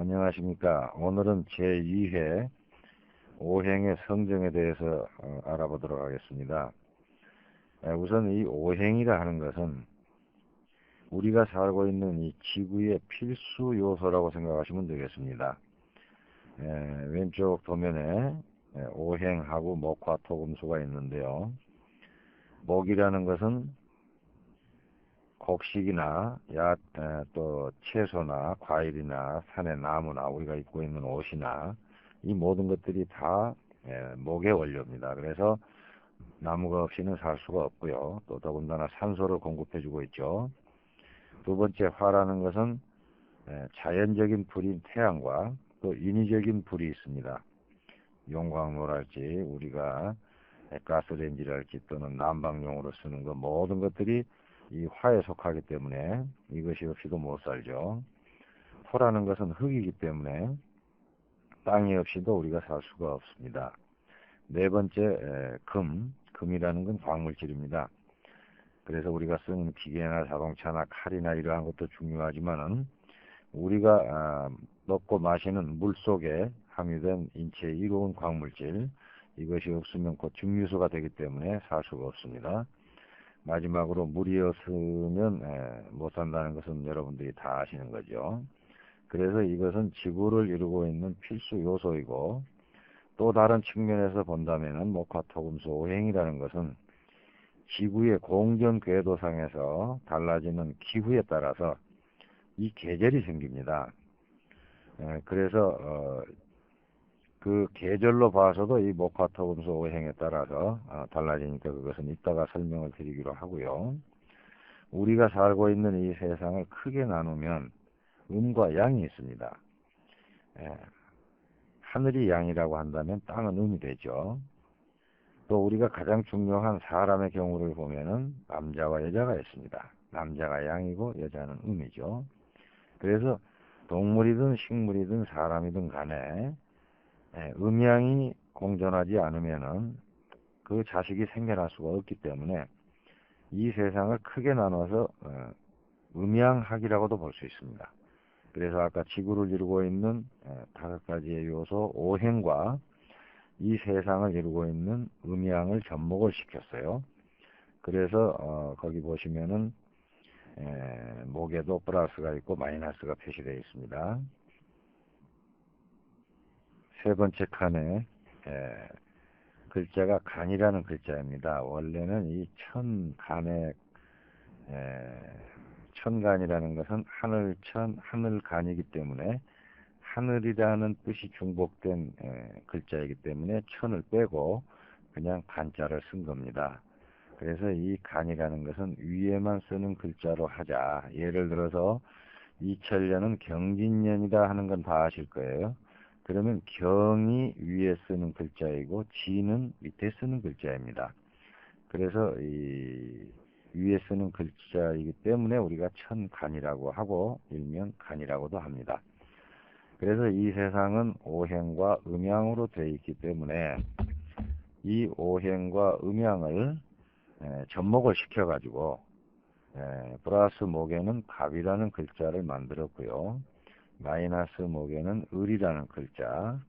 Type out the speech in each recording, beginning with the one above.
안녕하십니까. 오늘은 제2회 오행의 성정에 대해서 어, 알아보도록 하겠습니다. 에, 우선 이 오행이라 하는 것은 우리가 살고 있는 이 지구의 필수 요소라고 생각하시면 되겠습니다. 에, 왼쪽 도면에 에, 오행하고 목화 토금수가 있는데요. 목이라는 것은 곡식이나 야, 에, 또 채소나 과일이나 산의 나무나 우리가 입고 있는 옷이나 이 모든 것들이 다 에, 목의 원료입니다. 그래서 나무가 없이는 살 수가 없고요. 또 더군다나 산소를 공급해주고 있죠. 두 번째 화라는 것은 에, 자연적인 불인 태양과 또 인위적인 불이 있습니다. 용광로랄지 우리가 가스레인지랄지 또는 난방용으로 쓰는 것 모든 것들이 이 화에 속하기 때문에 이것이 없이도 못 살죠. 토라는 것은 흙이기 때문에 땅이 없이도 우리가 살 수가 없습니다. 네 번째 금, 금이라는 건 광물질입니다. 그래서 우리가 쓰는 기계나 자동차나 칼이나 이러한 것도 중요하지만은 우리가 아, 먹고 마시는 물 속에 함유된 인체에 이로운 광물질 이것이 없으면 곧 증류소가 되기 때문에 살 수가 없습니다. 마지막으로 물이 없으면 못 산다는 것은 여러분들이 다 아시는 거죠. 그래서 이것은 지구를 이루고 있는 필수 요소이고 또 다른 측면에서 본다면 목화토금수 오행이라는 것은 지구의 공전 궤도상에서 달라지는 기후에 따라서 이 계절이 생깁니다. 그래서 어, 그 계절로 봐서도 이 목화토금수 오행에 따라서 어, 달라지니까 그것은 이따가 설명을 드리기로 하고요. 우리가 살고 있는 이 세상을 크게 나누면 음과 양이 있습니다. 예, 하늘이 양이라고 한다면 땅은 음이 되죠. 또 우리가 가장 중요한 사람의 경우를 보면은 남자와 여자가 있습니다. 남자가 양이고 여자는 음이죠. 그래서 동물이든 식물이든 사람이든 간에 예, 음양이 공존하지 않으면은 그 자식이 생겨날 수가 없기 때문에 이 세상을 크게 나눠서 어, 음양학이라고도 볼 수 있습니다. 그래서 아까 지구를 이루고 있는 예, 다섯 가지의 요소 오행과 이 세상을 이루고 있는 음양을 접목을 시켰어요. 그래서 어, 거기 보시면은 에, 예, 목에도 플러스가 있고 마이너스가 표시되어 있습니다. 세 번째 칸에 에, 글자가 간이라는 글자입니다. 원래는 이 천간의 천간이라는 것은 하늘천, 하늘간이기 때문에 하늘이라는 뜻이 중복된 에, 글자이기 때문에 천을 빼고 그냥 간자를 쓴 겁니다. 그래서 이 간이라는 것은 위에만 쓰는 글자로 하자. 예를 들어서 2000년은 경진년이다 하는 건 다 아실 거예요. 그러면 경이 위에 쓰는 글자이고 지는 밑에 쓰는 글자입니다. 그래서 이 위에 쓰는 글자이기 때문에 우리가 천간이라고 하고 일명 간이라고도 합니다. 그래서 이 세상은 오행과 음양으로 되어 있기 때문에 이 오행과 음양을 접목을 시켜가지고 플러스 목에는 갑이라는 글자를 만들었고요. 마이너스 목에는 을이라는 글자,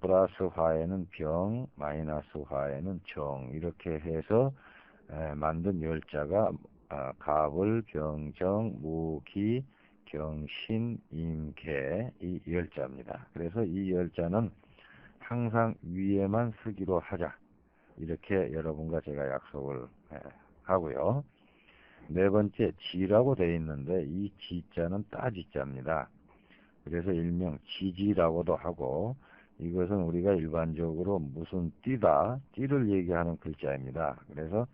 플러스 화에는 병, 마이너스 화에는 정 이렇게 해서 만든 열자가 아, 갑을, 병 정, 무 기, 경 신, 임계 이 열자입니다. 그래서 이 열자는 항상 위에만 쓰기로 하자. 이렇게 여러분과 제가 약속을 하고요. 네 번째 지라고 되어 있는데 이 지자는 따지자입니다. 그래서 일명 지지라고도 하고 이것은 우리가 일반적으로 무슨 띠다, 띠를 얘기하는 글자입니다. 그래서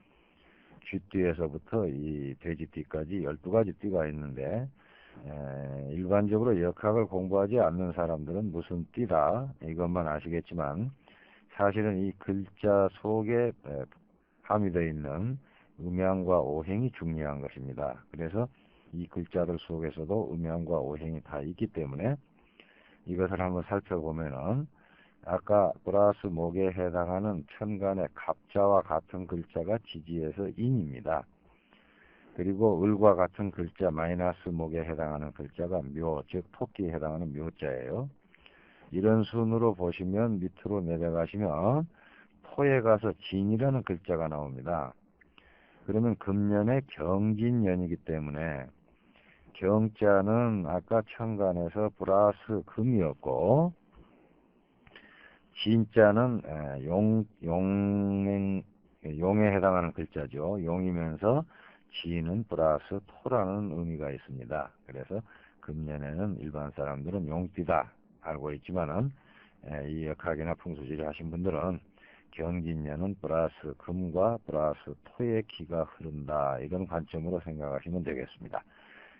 쥐띠에서부터 이 돼지띠까지 12가지 띠가 있는데 에, 일반적으로 역학을 공부하지 않는 사람들은 무슨 띠다 이것만 아시겠지만 사실은 이 글자 속에 함유되어 있는 음양과 오행이 중요한 것입니다. 그래서 이 글자들 속에서도 음양과 오행이 다 있기 때문에 이것을 한번 살펴보면은 아까 플러스 목에 해당하는 천간의 갑자와 같은 글자가 지지에서 인입니다. 그리고 을과 같은 글자 마이너스 목에 해당하는 글자가 묘, 즉 토끼에 해당하는 묘자예요. 이런 순으로 보시면 밑으로 내려가시면 토에 가서 진이라는 글자가 나옵니다. 그러면 금년의 경진년이기 때문에 경자는 아까 천간에서 플러스 금이었고 진자는 용, 용, 용에 해당하는 글자죠. 용이면서 지는 플러스 토라는 의미가 있습니다. 그래서 금년에는 일반 사람들은 용띠다 알고 있지만은 이 역학이나 풍수지리 하신 분들은 경진년은 플러스 금과 플러스 토의 기가 흐른다 이런 관점으로 생각하시면 되겠습니다.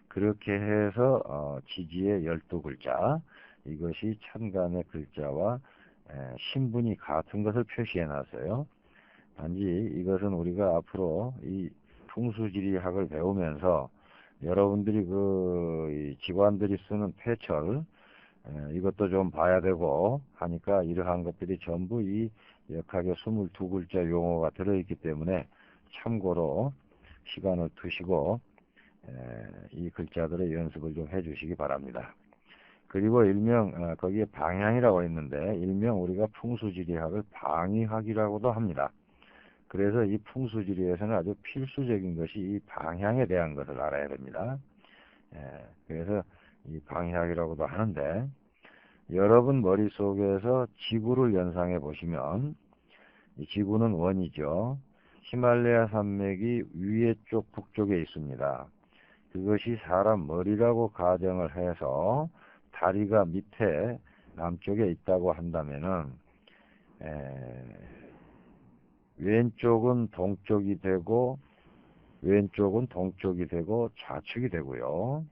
그렇게 해서 어, 지지의 열두 글자 이것이 천간의 글자와 에, 신분이 같은 것을 표시해 놨어요. 단지 이것은 우리가 앞으로 이 풍수지리학을 배우면서 여러분들이 그 직관들이 쓰는 폐철 이것도 좀 봐야 되고 하니까 이러한 것들이 전부 이 역학의 22글자 용어가 들어있기 때문에 참고로 시간을 두시고 이 글자들의 연습을 좀 해주시기 바랍니다. 그리고 일명 어, 거기에 방향이라고 있는데 일명 우리가 풍수지리학을 방위학이라고도 합니다. 그래서 이 풍수지리에서는 아주 필수적인 것이 이 방향에 대한 것을 알아야 됩니다. 예, 그래서 이 방향이라고도 하는데 여러분 머릿속에서 지구를 연상해 보시면 이 지구는 원이죠. 히말라야 산맥이 위에 쪽 북쪽에 있습니다. 그것이 사람 머리라고 가정을 해서 다리가 밑에 남쪽에 있다고 한다면은 에, 왼쪽은 동쪽이 되고 왼쪽은 동쪽이 되고 좌측이 되고요.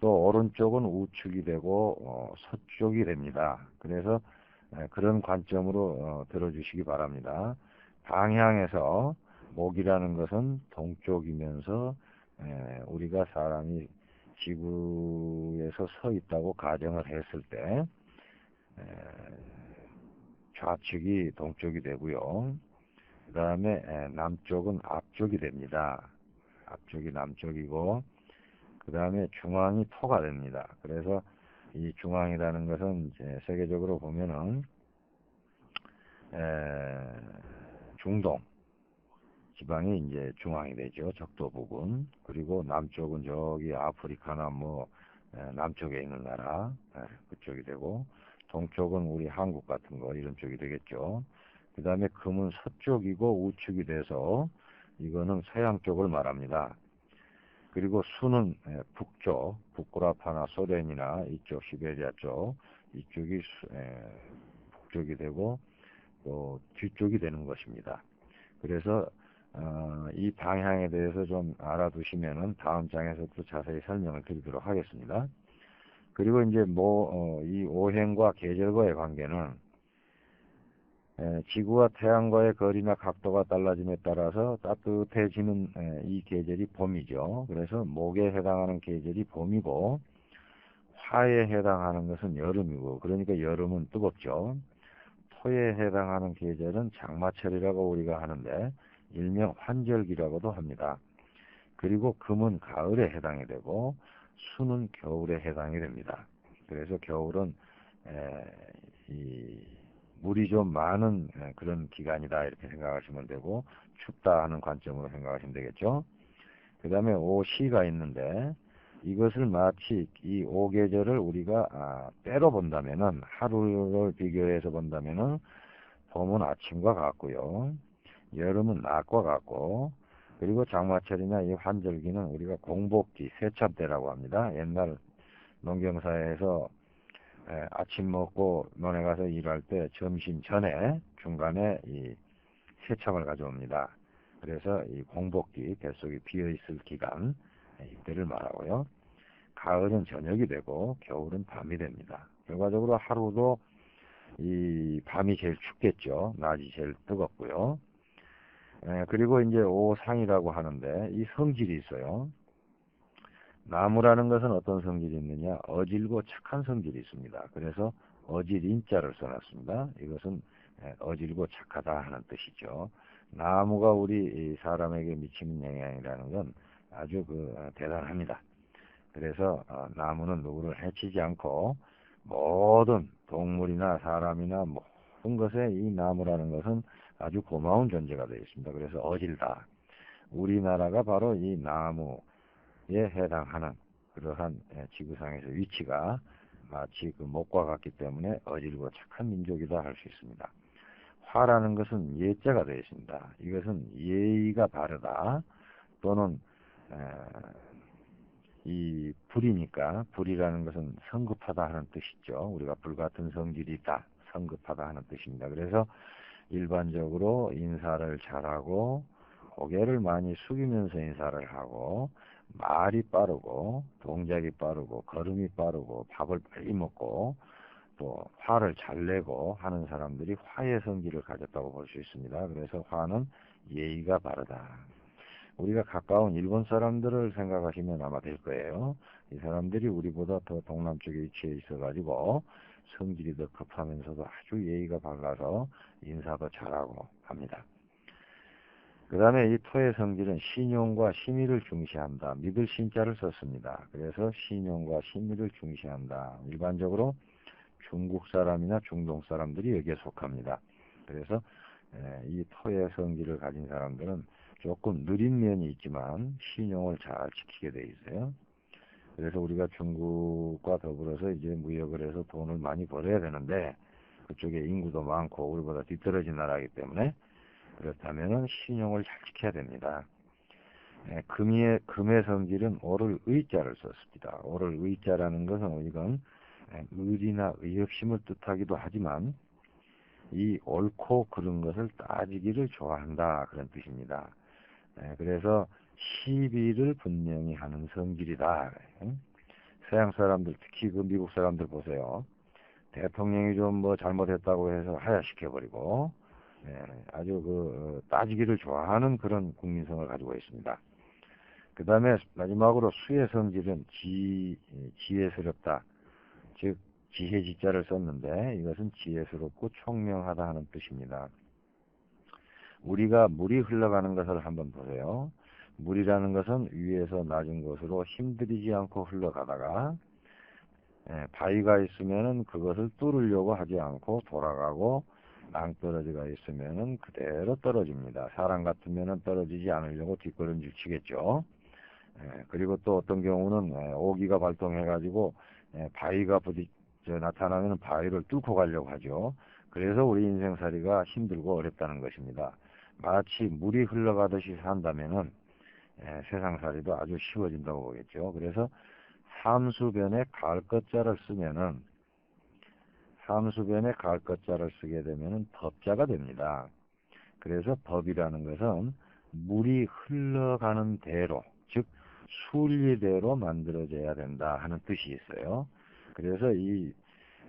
또 오른쪽은 우측이 되고 어, 서쪽이 됩니다. 그래서 에, 그런 관점으로 어, 들어주시기 바랍니다. 방향에서 목이라는 것은 동쪽이면서 에, 우리가 사람이 지구에서 서 있다고 가정을 했을 때 에, 좌측이 동쪽이 되고요. 그 다음에 남쪽은 앞쪽이 됩니다. 앞쪽이 남쪽이고 그 다음에 중앙이 토가 됩니다. 그래서 이 중앙이라는 것은 세계적으로 보면은 중동 지방이 이제 중앙이 되죠. 적도 부분. 그리고 남쪽은 저기 아프리카나 뭐 남쪽에 있는 나라 그쪽이 되고 동쪽은 우리 한국 같은 거 이런 쪽이 되겠죠. 그 다음에 금은 서쪽이고 우측이 돼서 이거는 서양 쪽을 말합니다. 그리고 수는 북쪽, 북구라파나 소련이나 이쪽 시베리아 쪽 이쪽이 북쪽이 되고 또 뒤쪽이 되는 것입니다. 그래서 어, 이 방향에 대해서 좀 알아두시면은 다음 장에서 또 자세히 설명을 드리도록 하겠습니다. 그리고 이제 뭐, 어, 이 오행과 계절과의 관계는 에, 지구와 태양과의 거리나 각도가 달라짐에 따라서 따뜻해지는 에, 이 계절이 봄이죠. 그래서 목에 해당하는 계절이 봄이고 화에 해당하는 것은 여름이고 그러니까 여름은 뜨겁죠. 토에 해당하는 계절은 장마철이라고 우리가 하는데 일명 환절기라고도 합니다. 그리고 금은 가을에 해당이 되고 수는 겨울에 해당이 됩니다. 그래서 겨울은 에, 이 물이 좀 많은 그런 기간이다 이렇게 생각하시면 되고 춥다 하는 관점으로 생각하시면 되겠죠. 그 다음에 오시가 있는데 이것을 마치 이 오계절을 우리가 아, 때로 본다면은 하루를 비교해서 본다면은 봄은 아침과 같고요. 여름은 낮과 같고 그리고 장마철이나 이 환절기는 우리가 공복기 세참 때라고 합니다. 옛날 농경사에서 아침 먹고 논에 가서 일할 때 점심 전에 중간에 이 세참을 가져옵니다. 그래서 이 공복기 뱃속이 비어있을 기간 이때를 말하고요. 가을은 저녁이 되고 겨울은 밤이 됩니다. 결과적으로 하루도 이 밤이 제일 춥겠죠. 낮이 제일 뜨겁고요. 에, 그리고 이제 오상이라고 하는데 이 성질이 있어요. 나무라는 것은 어떤 성질이 있느냐? 어질고 착한 성질이 있습니다. 그래서 어질인자를 써놨습니다. 이것은 어질고 착하다 하는 뜻이죠. 나무가 우리 사람에게 미치는 영향이라는 건 아주 그 어, 대단합니다. 그래서 어, 나무는 누구를 해치지 않고 모든 동물이나 사람이나 모든 것에 이 나무라는 것은 아주 고마운 존재가 되어 있습니다. 그래서 어질다. 우리나라가 바로 이 나무에 해당하는 그러한 예, 지구상에서 위치가 마치 그 목과 같기 때문에 어질고 착한 민족이다 할 수 있습니다. 화라는 것은 예자가 되어 있습니다. 이것은 예의가 바르다 또는 이 불이니까 불이라는 것은 성급하다 하는 뜻이죠. 우리가 불 같은 성질이 있다. 성급하다 하는 뜻입니다. 그래서 일반적으로 인사를 잘하고 고개를 많이 숙이면서 인사를 하고 말이 빠르고 동작이 빠르고 걸음이 빠르고 밥을 빨리 먹고 또 화를 잘 내고 하는 사람들이 화의 성질을 가졌다고 볼 수 있습니다. 그래서 화는 예의가 바르다. 우리가 가까운 일본 사람들을 생각하시면 아마 될 거예요. 이 사람들이 우리보다 더 동남쪽에 위치해 있어가지고 성질이 더 급하면서도 아주 예의가 밝아서 인사도 잘하고 합니다. 그 다음에 이 토의 성질은 신용과 심의를 중시한다. 믿을 신자를 썼습니다. 그래서 신용과 심의를 중시한다. 일반적으로 중국 사람이나 중동 사람들이 여기에 속합니다. 그래서 이 토의 성질을 가진 사람들은 조금 느린 면이 있지만 신용을 잘 지키게 돼 있어요. 그래서 우리가 중국과 더불어서 이제 무역을 해서 돈을 많이 벌어야 되는데 그쪽에 인구도 많고 우리보다 뒤떨어진 나라이기 때문에 그렇다면 신용을 잘 지켜야 됩니다. 예, 금의, 금의 성질은 오를 의자를 썼습니다. 오를 의자라는 것은 이건 예, 의리나 의협심을 뜻하기도 하지만 이 옳고 그른 것을 따지기를 좋아한다 그런 뜻입니다. 예, 그래서 시비를 분명히 하는 성질이다. 서양 사람들 특히 그 미국 사람들 보세요. 대통령이 좀 뭐 잘못했다고 해서 하야시켜버리고 예, 아주 그 어, 따지기를 좋아하는 그런 국민성을 가지고 있습니다. 그 다음에 마지막으로 수의 성질은 지, 지혜스럽다. 즉 지혜 지자를 썼는데 이것은 지혜스럽고 총명하다 하는 뜻입니다. 우리가 물이 흘러가는 것을 한번 보세요. 물이라는 것은 위에서 낮은 곳으로 힘들이지 않고 흘러가다가 예, 바위가 있으면 그것을 뚫으려고 하지 않고 돌아가고 낭떠러지가 있으면은 그대로 떨어집니다. 사람 같으면은 떨어지지 않으려고 뒷걸음질 치겠죠. 예, 그리고 또 어떤 경우는 예, 오기가 발동해가지고 예, 바위가 부딪 나타나면 바위를 뚫고 가려고 하죠. 그래서 우리 인생살이가 힘들고 어렵다는 것입니다. 마치 물이 흘러가듯이 산다면은 예, 세상살이도 아주 쉬워진다고 보겠죠. 그래서 삼수변에 가을 것자를 쓰면은 함수변에 가을 것자를 쓰게 되면 법자가 됩니다. 그래서 법이라는 것은 물이 흘러가는 대로, 즉 순리대로 만들어져야 된다 하는 뜻이 있어요. 그래서 이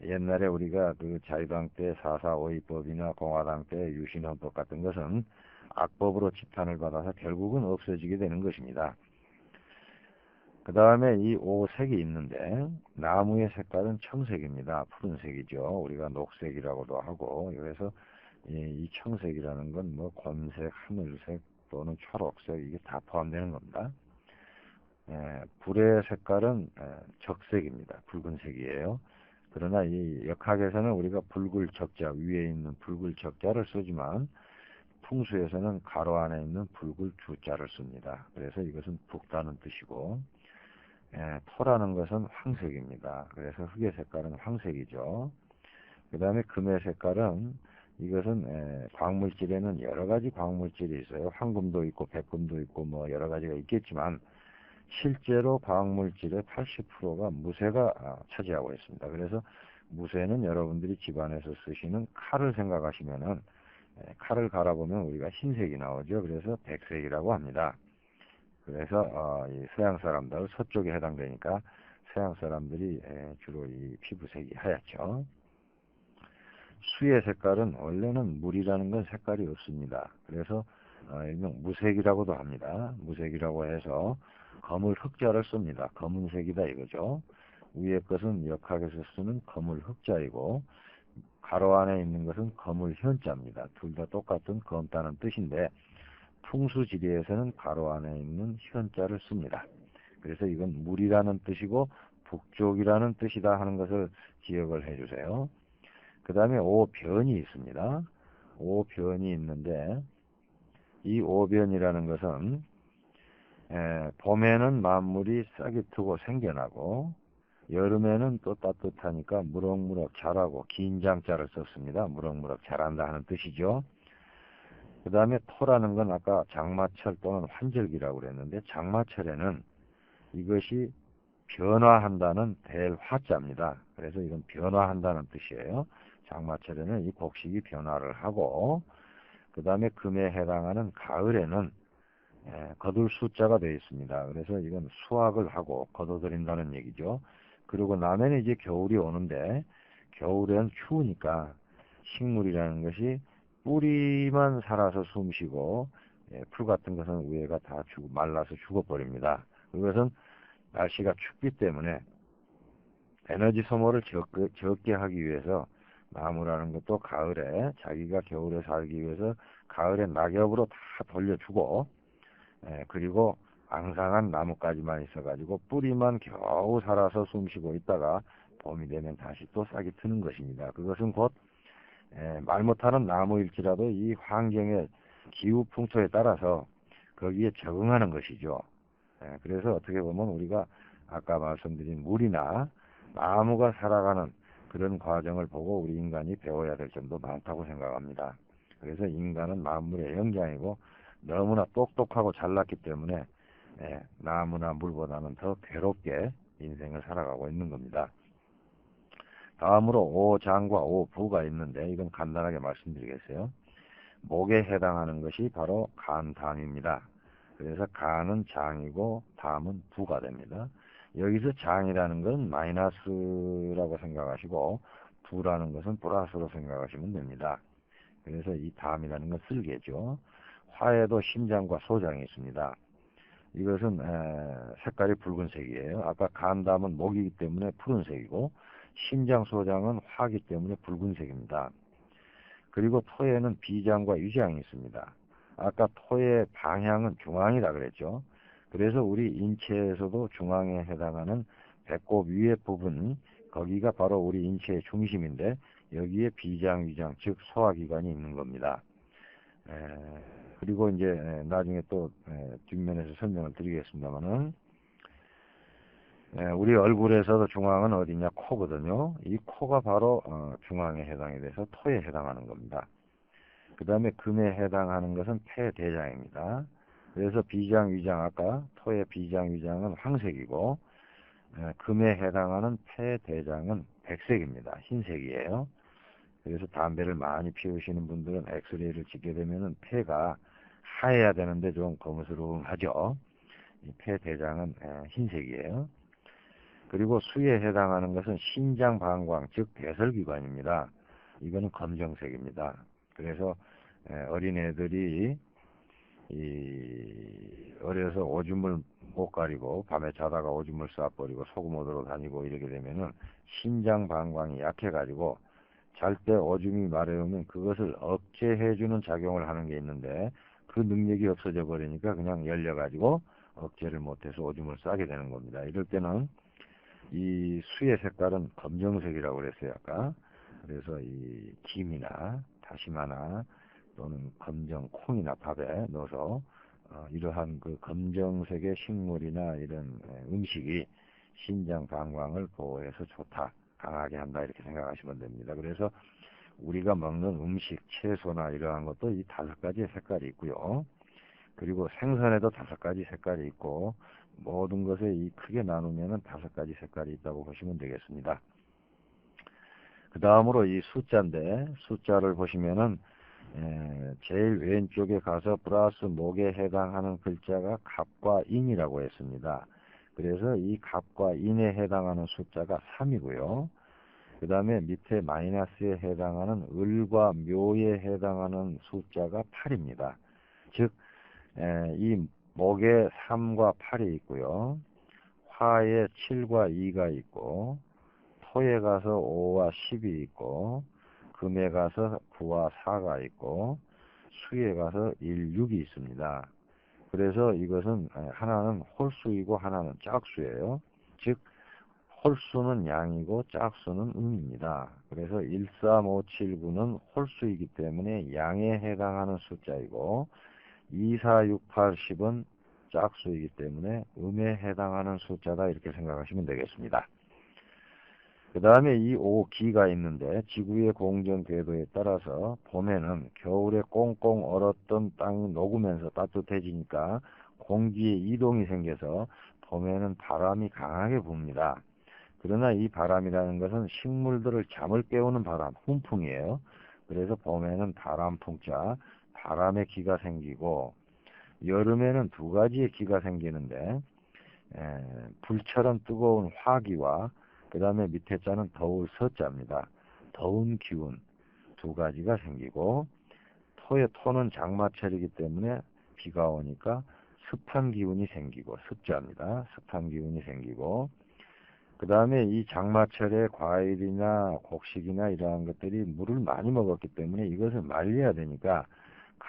옛날에 우리가 그 자유당 때 4.4.5입법이나 공화당 때 유신헌법 같은 것은 악법으로 집탄을 받아서 결국은 없어지게 되는 것입니다. 그 다음에 이 오색이 있는데 나무의 색깔은 청색입니다. 푸른색이죠. 우리가 녹색이라고도 하고 그래서 이 청색이라는 건 뭐 검색, 하늘색 또는 초록색 이게 다 포함되는 겁니다. 예, 불의 색깔은 적색입니다. 붉은색이에요. 그러나 이 역학에서는 우리가 붉을 적자 위에 있는 붉을 적자를 쓰지만 풍수에서는 가로 안에 있는 붉을 주자를 씁니다. 그래서 이것은 붉다는 뜻이고 예, 토라는 것은 황색입니다. 그래서 흙의 색깔은 황색이죠. 그 다음에 금의 색깔은 이것은 예, 광물질에는 여러 가지 광물질이 있어요. 황금도 있고 백금도 있고 뭐 여러 가지가 있겠지만 실제로 광물질의 80%가 무쇠가 아, 차지하고 있습니다. 그래서 무쇠는 여러분들이 집안에서 쓰시는 칼을 생각하시면은 예, 칼을 갈아보면 우리가 흰색이 나오죠. 그래서 백색이라고 합니다. 그래서 어, 이 서양 사람들 서쪽에 해당되니까 서양 사람들이 에, 주로 이 피부색이 하얗죠. 수의 색깔은 원래는 물이라는 건 색깔이 없습니다. 그래서 어, 일명 무색이라고도 합니다. 무색이라고 해서 검을 흑자를 씁니다. 검은색이다 이거죠. 위에 것은 역학에서 쓰는 검을 흑자이고 가로 안에 있는 것은 검을 현자입니다. 둘 다 똑같은 검다는 뜻인데 풍수지리에서는 가로 안에 있는 현자를 씁니다. 그래서 이건 물이라는 뜻이고 북쪽이라는 뜻이다 하는 것을 기억을 해주세요. 그 다음에 오변이 있습니다. 오변이 있는데 이 오변이라는 것은 에, 봄에는 만물이 싹이 트고 생겨나고 여름에는 또 따뜻하니까 무럭무럭 자라고 긴 장자를 썼습니다. 무럭무럭 자란다 하는 뜻이죠. 그 다음에 토라는 건 아까 장마철 또는 환절기라고 그랬는데 장마철에는 이것이 변화한다는 될 화자입니다. 그래서 이건 변화한다는 뜻이에요. 장마철에는 이 곡식이 변화를 하고 그 다음에 금에 해당하는 가을에는 예, 거둘 숫자가 되어 있습니다. 그래서 이건 수확을 하고 거둬들인다는 얘기죠. 그리고 남해는 이제 겨울이 오는데 겨울엔 추우니까 식물이라는 것이 뿌리만 살아서 숨쉬고 예, 풀 같은 것은 위에가 다 죽, 말라서 죽어버립니다. 그것은 날씨가 춥기 때문에 에너지 소모를 적게, 적게 하기 위해서 나무라는 것도 가을에 자기가 겨울에 살기 위해서 가을에 낙엽으로 다 돌려주고 예, 그리고 앙상한 나무까지만 있어가지고 뿌리만 겨우 살아서 숨쉬고 있다가 봄이 되면 다시 또 싹이 트는 것입니다. 그것은 곧 예, 말 못하는 나무일지라도 이 환경의 기후 풍토에 따라서 거기에 적응하는 것이죠. 예, 그래서 어떻게 보면 우리가 아까 말씀드린 물이나 나무가 살아가는 그런 과정을 보고 우리 인간이 배워야 될 점도 많다고 생각합니다. 그래서 인간은 만물의 영장이고 너무나 똑똑하고 잘났기 때문에 예, 나무나 물보다는 더 괴롭게 인생을 살아가고 있는 겁니다. 다음으로 오장과 오부가 있는데 이건 간단하게 말씀드리겠어요. 목에 해당하는 것이 바로 간담입니다. 그래서 간은 장이고 담은 부가 됩니다. 여기서 장이라는 건 마이너스라고 생각하시고 부라는 것은 플러스로 생각하시면 됩니다. 그래서 이 담이라는 건 쓸개죠. 화에도 심장과 소장이 있습니다. 이것은 색깔이 붉은색이에요. 아까 간담은 목이기 때문에 푸른색이고 심장 소장은 화기 때문에 붉은색입니다. 그리고 토에는 비장과 유장이 있습니다. 아까 토의 방향은 중앙이라 그랬죠. 그래서 우리 인체에서도 중앙에 해당하는 배꼽 위에 부분 거기가 바로 우리 인체의 중심인데 여기에 비장, 위장 즉 소화기관이 있는 겁니다. 에, 그리고 이제 나중에 또 뒷면에서 설명을 드리겠습니다만은 우리 얼굴에서도 중앙은 어디냐 코거든요. 이 코가 바로 어, 중앙에 해당이 돼서 토에 해당하는 겁니다. 그 다음에 금에 해당하는 것은 폐대장입니다. 그래서 비장, 위장 아까 토의 비장, 위장은 황색이고 금에 해당하는 폐대장은 백색입니다. 흰색이에요. 그래서 담배를 많이 피우시는 분들은 엑스레이를 찍게 되면 폐가 하얘야 되는데 좀 거무스름하죠. 폐대장은 흰색이에요. 그리고 수에 해당하는 것은 신장 방광 즉 배설기관입니다. 이거는 검정색입니다. 그래서 어린애들이 이 어려서 오줌을 못 가리고 밤에 자다가 오줌을 쏴버리고 소금 옷으로 다니고 이렇게 되면은 신장 방광이 약해가지고 잘 때 오줌이 마려우면 그것을 억제해주는 작용을 하는 게 있는데 그 능력이 없어져 버리니까 그냥 열려가지고 억제를 못해서 오줌을 싸게 되는 겁니다. 이럴 때는 이 수의 색깔은 검정색이라고 그랬어요 아까. 그래서 이 김이나 다시마나 또는 검정 콩이나 밥에 넣어서 어, 이러한 그 검정색의 식물이나 이런 음식이 신장 방광을 보호해서 좋다 강하게 한다 이렇게 생각하시면 됩니다. 그래서 우리가 먹는 음식 채소나 이러한 것도 이 다섯 가지의 색깔이 있고요. 그리고 생선에도 다섯 가지 색깔이 있고 모든 것에 이 크게 나누면 다섯 가지 색깔이 있다고 보시면 되겠습니다. 그 다음으로 이 숫자인데 숫자를 보시면은 에, 제일 왼쪽에 가서 플러스 목에 해당하는 글자가 갑과 인이라고 했습니다. 그래서 이 갑과 인에 해당하는 숫자가 3이고요. 그 다음에 밑에 마이너스에 해당하는 을과 묘에 해당하는 숫자가 8입니다. 즉, 에, 이 목에 3과 8이 있고요. 화에 7과 2가 있고 토에 가서 5와 10이 있고 금에 가서 9와 4가 있고 수에 가서 1, 6이 있습니다. 그래서 이것은 에, 하나는 홀수이고 하나는 짝수예요. 즉 홀수는 양이고 짝수는 음입니다. 그래서 1, 3, 5, 7, 9는 홀수이기 때문에 양에 해당하는 숫자이고 2, 4, 6, 8, 10은 짝수이기 때문에 음에 해당하는 숫자다 이렇게 생각하시면 되겠습니다. 그 다음에 이 5기가 있는데 지구의 공전 궤도에 따라서 봄에는 겨울에 꽁꽁 얼었던 땅이 녹으면서 따뜻해지니까 공기에 이동이 생겨서 봄에는 바람이 강하게 붑니다. 그러나 이 바람이라는 것은 식물들을 잠을 깨우는 바람, 훈풍이에요. 그래서 봄에는 바람풍자, 바람의 기가 생기고 여름에는 두 가지의 기가 생기는데 에, 불처럼 뜨거운 화기와 그 다음에 밑에 자는 더울 서자입니다. 더운 기운 두 가지가 생기고 토의 토는 장마철이기 때문에 비가 오니까 습한 기운이 생기고 습자입니다. 습한 기운이 생기고 그 다음에 이 장마철에 과일이나 곡식이나 이러한 것들이 물을 많이 먹었기 때문에 이것을 말려야 되니까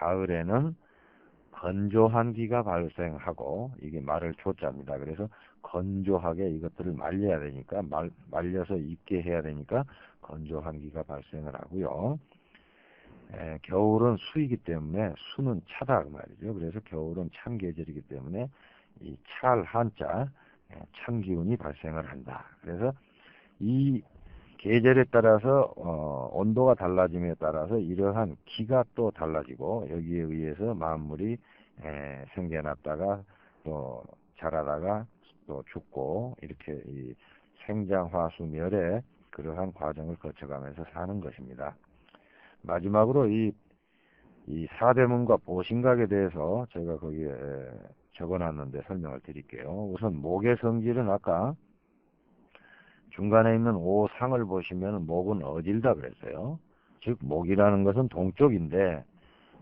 가을에는 건조한 기가 발생하고 이게 말을 조자입니다. 그래서 건조하게 이것들을 말려야 되니까 말, 말려서 익게 해야 되니까 건조한 기가 발생을 하고요. 에, 겨울은 수이기 때문에 수는 차다 그 말이죠. 그래서 겨울은 찬 계절이기 때문에 이 찰 한자 찬 기운이 발생을 한다. 그래서 이 계절에 따라서 어, 온도가 달라짐에 따라서 이러한 기가 또 달라지고 여기에 의해서 만물이 에, 생겨났다가 또 자라다가 또 죽고 이렇게 이 생장화수멸의 그러한 과정을 거쳐가면서 사는 것입니다. 마지막으로 이, 이 사대문과 보신각에 대해서 제가 거기에 적어놨는데 설명을 드릴게요. 우선 목의 성질은 아까 중간에 있는 오상을 보시면 목은 어질다 그랬어요. 즉 목이라는 것은 동쪽인데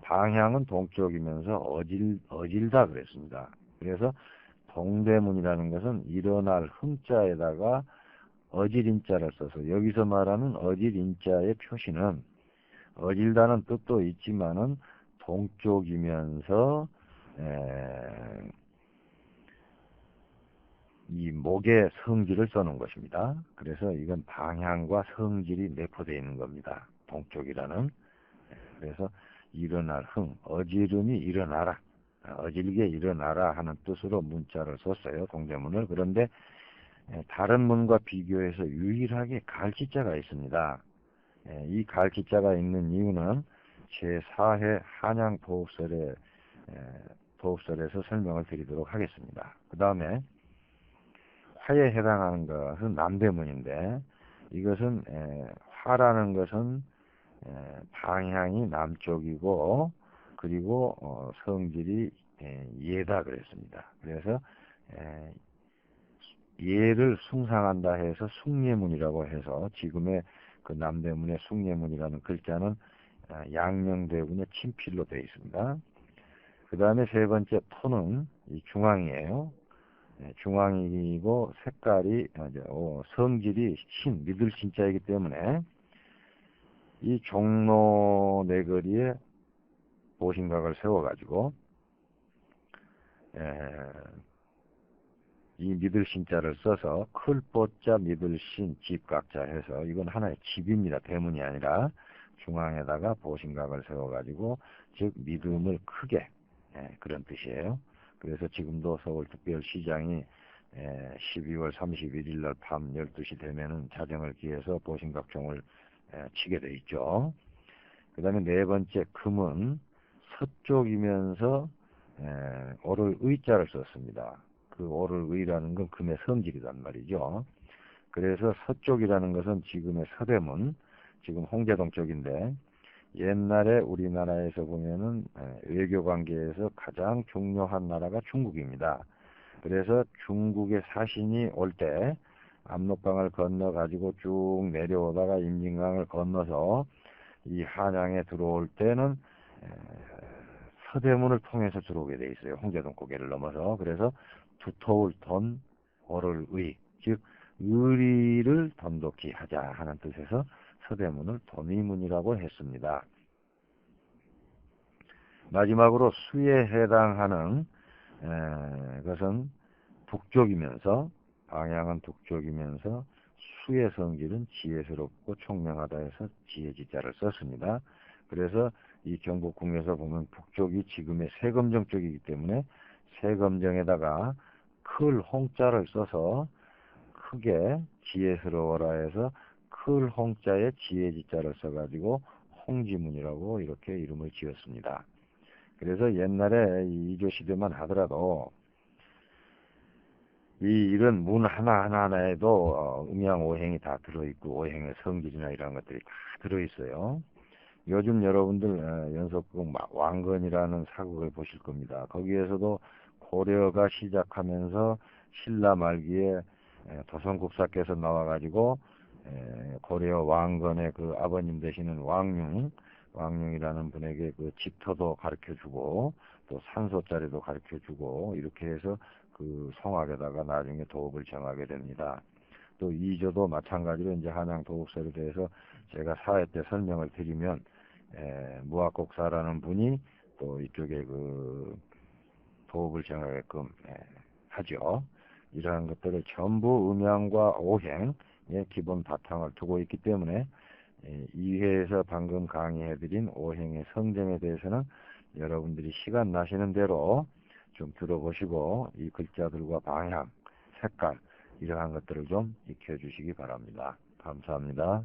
방향은 동쪽이면서 어질 어질다 그랬습니다. 그래서 동대문이라는 것은 일어날 흥자에다가 어질인자를 써서 여기서 말하는 어질인자의 표시는 어질다는 뜻도 있지만은 동쪽이면서 에, 이 목의 성질을 써놓은 것입니다. 그래서 이건 방향과 성질이 내포되어 있는 겁니다. 동쪽이라는. 그래서 일어날 흥, 어지름이 일어나라. 어질게 일어나라 하는 뜻으로 문자를 썼어요. 동대문을. 그런데 다른 문과 비교해서 유일하게 갈치자가 있습니다. 이 갈치자가 있는 이유는 제4회 한양 도읍설에 도읍설에서 설명을 드리도록 하겠습니다. 그 다음에 화에 해당하는 것은 남대문인데 이것은 화라는 것은 방향이 남쪽이고 그리고 어, 성질이 예다 그랬습니다. 그래서 예를 숭상한다 해서 숭례문이라고 해서 지금의 그 남대문의 숭례문이라는 글자는 아, 양녕대군의 친필로 되어 있습니다. 그 다음에 세 번째 토는 이 중앙이에요. 중앙이고 색깔이 아, 어, 성질이 신, 믿을 신자이기 때문에 이 종로 내거리에 보신각을 세워가지고 이 믿을 신자를 써서 클보자 믿을 신 집각자 해서 이건 하나의 집입니다. 대문이 아니라 중앙에다가 보신각을 세워가지고 즉 믿음을 크게 예, 그런 뜻이에요. 그래서 지금도 서울특별시장이 예, 12월 31일 날 밤 12시 되면은 자정을 기해서 보신각종을 예, 치게 돼 있죠. 그 다음에 네 번째 금은 서쪽이면서 예, 오를 의자를 썼습니다. 그 오를 의라는 건 금의 성질이란 말이죠. 그래서 서쪽이라는 것은 지금의 서대문, 지금 홍제동 쪽인데 옛날에 우리나라에서 보면은 외교 관계에서 가장 중요한 나라가 중국입니다. 그래서 중국의 사신이 올 때 압록강을 건너 가지고 쭉 내려오다가 임진강을 건너서 이 한양에 들어올 때는 서대문을 통해서 들어오게 돼 있어요. 홍제동 고개를 넘어서. 그래서 두터울 돈, 오를 의, 즉 의리를 돈독히 하자 하는 뜻에서 서대문을 도미문이라고 했습니다. 마지막으로 수에 해당하는 에, 것은 북쪽이면서 방향은 북쪽이면서 수의 성질은 지혜스럽고 총명하다 해서 지혜지자를 썼습니다. 그래서 이 경복궁에서 보면 북쪽이 지금의 세검정 쪽이기 때문에 세검정에다가 클 홍자를 써서 크게 지혜스러워라 해서 클 홍자에 지혜지자를 써가지고 홍지문이라고 이렇게 이름을 지었습니다. 그래서 옛날에 이조 시대만 하더라도 이 이런 문 하나 하나 하나에도 어, 음양 오행이 다 들어있고 오행의 성질이나 이런 것들이 다 들어있어요. 요즘 여러분들 어, 연속극 왕건이라는 사극을 보실 겁니다. 거기에서도 고려가 시작하면서 신라 말기에 도성국사께서 나와가지고 고려 왕건의 그 아버님 되시는 왕융 왕룡이라는 분에게 그 집터도 가르쳐 주고 또 산소자리도 가르쳐 주고 이렇게 해서 그 성악에다가 나중에 도읍을 정하게 됩니다. 또 이조도 마찬가지로 이제 한양 도읍설에 대해서 제가 사회 때 설명을 드리면 에, 무학곡사라는 분이 또 이쪽에 그 도읍을 정하게끔 에, 하죠. 이러한 것들을 전부 음양과 오행의 기본 바탕을 두고 있기 때문에 2회에서 예, 방금 강의해드린 오행의 성정에 대해서는 여러분들이 시간 나시는 대로 좀 들어보시고 이 글자들과 방향, 색깔 이러한 것들을 좀 익혀주시기 바랍니다. 감사합니다.